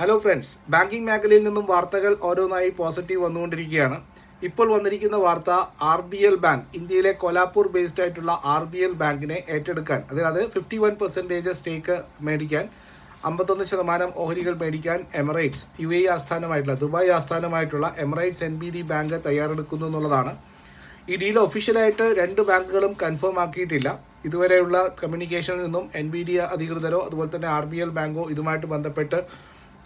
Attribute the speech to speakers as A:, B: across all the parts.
A: Hello friends banking മേഖലയിൽ നിന്നും വാർത്തകൾ ഓരോന്നായി പോസിറ്റീവ് വന്നുകൊണ്ടിരിക്കുകയാണ്. ഇപ്പോൾ വന്നിരിക്കുന്ന വാർത്ത ആർ ബി എൽ ബാങ്ക് ഇന്ത്യയിലെ കൊലാപ്പൂർ ബേസ്ഡ് ആയിട്ടുള്ള ആർ ബി എൽ ബാങ്കിനെ ഏറ്റെടുക്കാൻ അതായത് ഫിഫ്റ്റി വൺ പെർസെന്റേജ് സ്റ്റേക്ക് മേടിക്കാൻ അമ്പത്തൊന്ന് ശതമാനം ഓഹരികൾ മേടിക്കാൻ എമിറേറ്റ്സ് യു എ ആസ്ഥാനമായിട്ടുള്ള Dubai ആസ്ഥാനമായിട്ടുള്ള Emirates N B D bank തയ്യാറെടുക്കുന്നു എന്നുള്ളതാണ്. ഈ ഡീൽ ഒഫീഷ്യലായിട്ട് രണ്ട് ബാങ്കുകളും കൺഫേം ആക്കിയിട്ടില്ല. ഇതുവരെയുള്ള കമ്മ്യൂണിക്കേഷനിൽ നിന്നും എൻ ബി ഡി അധികൃതരോ അതുപോലെ തന്നെ ആർ ബി എൽ ബാങ്കോ ഇതുമായിട്ട് ബന്ധപ്പെട്ട്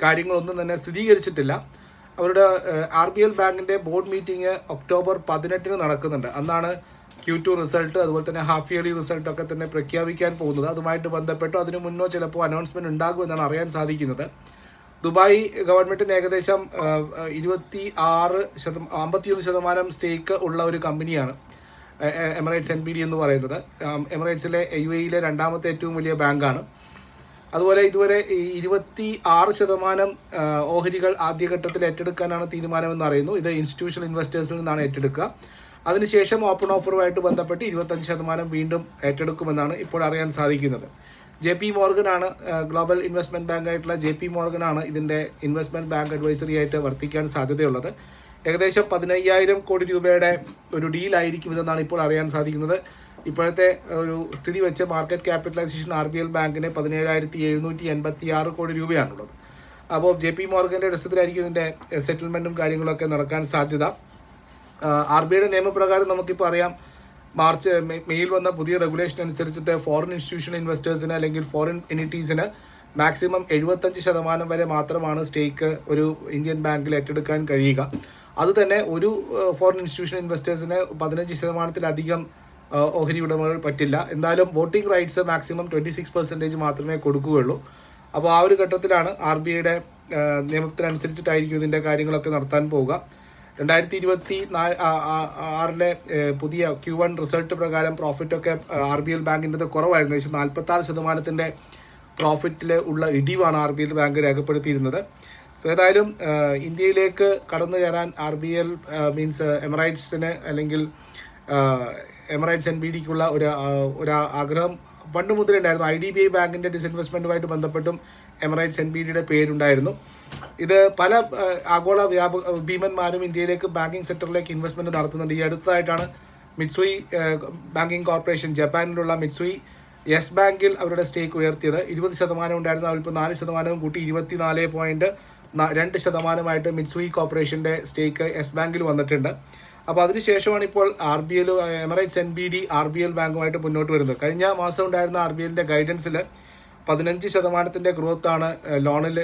A: കാര്യങ്ങളൊന്നും തന്നെ സ്ഥിരീകരിച്ചിട്ടില്ല. അവരുടെ ആർ ബി എൽ ബാങ്കിന്റെ ബോർഡ് മീറ്റിംഗ് ഒക്ടോബർ പതിനെട്ടിന് നടക്കുന്നുണ്ട്. അന്നാണ് ക്യൂ ടു റിസൾട്ട് അതുപോലെ തന്നെ ഹാഫ് ഇയർലി റിസൾട്ട് ഒക്കെ തന്നെ പ്രഖ്യാപിക്കാൻ പോകുന്നത്. അതുമായിട്ട് ബന്ധപ്പെട്ടോ അതിന് മുന്നോ ചിലപ്പോൾ അനൗൺസ്മെന്റ് ഉണ്ടാകുമെന്നാണ് അറിയാൻ സാധിക്കുന്നത്. ദുബായ് ഗവൺമെന്റിന് ഏകദേശം ഇരുപത്തി ആറ് ശതം അമ്പത്തിയൊന്ന് ശതമാനം സ്റ്റേക്ക് ഉള്ള ഒരു കമ്പനിയാണ് എമിറേറ്റ്സ് എൻ ബി ഡി എന്ന് പറയുന്നത്. എമിറേറ്റ്സിലെ യു എയിലെ രണ്ടാമത്തെ ഏറ്റവും വലിയ ബാങ്കാണ്. അതുപോലെ ഇതുവരെ ഇരുപത്തി ആറ് ശതമാനം ഓഹരികൾ ആദ്യഘട്ടത്തിൽ ഏറ്റെടുക്കാനാണ് തീരുമാനമെന്ന് അറിയുന്നു. ഇത് ഇൻസ്റ്റിറ്റ്യൂഷണൽ ഇൻവെസ്റ്റേഴ്സിൽ നിന്നാണ് ഏറ്റെടുക്കുക. അതിനുശേഷം ഓപ്പൺ ഓഫറുമായിട്ട് ബന്ധപ്പെട്ട് ഇരുപത്തഞ്ച് ശതമാനം വീണ്ടും ഏറ്റെടുക്കുമെന്നാണ് ഇപ്പോൾ അറിയാൻ സാധിക്കുന്നത്. ജെ പി മോർഗനാണ് ഗ്ലോബൽ ഇൻവെസ്റ്റ്മെന്റ് ബാങ്ക് ആയിട്ടുള്ള ജെ പി മോർഗനാണ് ഇതിന്റെ ഇൻവെസ്റ്റ്മെന്റ് ബാങ്ക് അഡ്വൈസറി ആയിട്ട് വർത്തിക്കാൻ സാധ്യതയുള്ളത്. ഏകദേശം പതിനയ്യായിരം കോടി രൂപയുടെ ഒരു ഡീലായിരിക്കും ഇതെന്നാണ് ഇപ്പോൾ അറിയാൻ സാധിക്കുന്നത്. ഇപ്പോഴത്തെ ഒരു സ്ഥിതി വെച്ച് market capitalization R B L ബാങ്കിന് പതിനേഴായിരത്തി എഴുന്നൂറ്റി എൺപത്തി ആറ് കോടി രൂപയാണുള്ളത്. അപ്പോൾ ജെ പി മോർഗന്റെ അടിസ്ഥാനത്തിലായിരിക്കും ഇതിന്റെ സെറ്റിൽമെന്റും കാര്യങ്ങളൊക്കെ നടക്കാൻ സാധ്യത. ആർ ബി ഐയുടെ നിയമപ്രകാരം നമുക്കിപ്പോൾ അറിയാം മാർച്ച് മെയിൽ വന്ന പുതിയ റെഗുലേഷൻ അനുസരിച്ചിട്ട് ഫോറിൻ ഇൻസ്റ്റിറ്റ്യൂഷൻ ഇൻവെസ്റ്റേഴ്സിന് അല്ലെങ്കിൽ ഫോറിൻ എനിറ്റീസിന് മാക്സിമം എഴുപത്തഞ്ച് ശതമാനം വരെ മാത്രമാണ് സ്റ്റേക്ക് ഒരു ഇന്ത്യൻ ബാങ്കിൽ ഏറ്റെടുക്കാൻ കഴിയുക. അതുതന്നെ ഒരു ഫോറിൻ ഇൻസ്റ്റിറ്റ്യൂഷൻ ഇൻവെസ്റ്റേഴ്സിന് പതിനഞ്ച് ശതമാനത്തിലധികം ഓഹരി ഉടമകൾ പറ്റില്ല. എന്തായാലും voting rights maximum twenty six percentage മാത്രമേ കൊടുക്കുകയുള്ളൂ. അപ്പോൾ ആ ഒരു ഘട്ടത്തിലാണ് ആർ ബി ഐയുടെ നിയമത്തിനനുസരിച്ചിട്ടായിരിക്കും ഇതിന്റെ കാര്യങ്ങളൊക്കെ നടത്താൻ പോവുക. രണ്ടായിരത്തി ഇരുപത്തി നാല് ആറിലെ പുതിയ ക്യു വൺ റിസൾട്ട് പ്രകാരം പ്രോഫിറ്റൊക്കെ ആർ ബി എൽ ബാങ്കിന്റെ കുറവായിരുന്നു. ഏകദേശം നാൽപ്പത്തി ആറ് ശതമാനത്തിന്റെ പ്രോഫിറ്റിൽ ഉള്ള ഇടിവാണ് ആർ ബി എൽ ബാങ്ക് രേഖപ്പെടുത്തിയിരുന്നത്. സോ ഏതായാലും ഇന്ത്യയിലേക്ക് കടന്നു കയറാൻ ആർ ബി എൽ മീൻസ് എമറൈറ്റ്സിന് അല്ലെങ്കിൽ എമറൈറ്റ്സ് എൻ ബി ഡിക്കുള്ള ഒരു ഒരു ആഗ്രഹം പണ്ട് മുതലേ ഉണ്ടായിരുന്നു. ഐ ഡി ബി ഐ ബാങ്കിന്റെ ഡിസ്ഇൻവെസ്റ്റ്മെന്റുമായിട്ട് ബന്ധപ്പെട്ടും എമറൈറ്റ്സ് എൻ ബി ഡിയുടെ പേരുണ്ടായിരുന്നു. ഇത് പല ആഗോള വ്യാപ ഭീമന്മാരും ഇന്ത്യയിലേക്ക് ബാങ്കിങ് സെക്ടറിലേക്ക് ഇൻവെസ്റ്റ്മെന്റ് നടത്തുന്നുണ്ട്. ഈ അടുത്തതായിട്ടാണ് മിറ്റ്സുയി ബാങ്കിങ് കോർപ്പറേഷൻ ജപ്പാനിലുള്ള മിറ്റ്സുയി യെസ് ബാങ്കിൽ അവരുടെ സ്റ്റേക്ക് ഉയർത്തിയത്. ഇരുപത് ശതമാനം ഉണ്ടായിരുന്നു. അവരിപ്പോൾ നാല് ശതമാനവും കൂട്ടി ഇരുപത്തിനാല് പോയിന്റ് രണ്ട് ശതമാനമായിട്ട് മിറ്റ്സുയി കോർപ്പറേഷന്റെ സ്റ്റേക്ക് യെസ് ബാങ്കിൽ വന്നിട്ടുണ്ട്. അപ്പോൾ അതിനുശേഷമാണ് ഇപ്പോൾ R B L Emirates N B D R B L ബാങ്കുമായിട്ട് മുന്നോട്ട് വരുന്നത്. കഴിഞ്ഞ മാസം ഉണ്ടായിരുന്ന ആർ ബി എല്ലിന്റെ ഗൈഡൻസിൽ പതിനഞ്ച് ശതമാനത്തിന്റെ ഗ്രോത്താണ് ലോണിൽ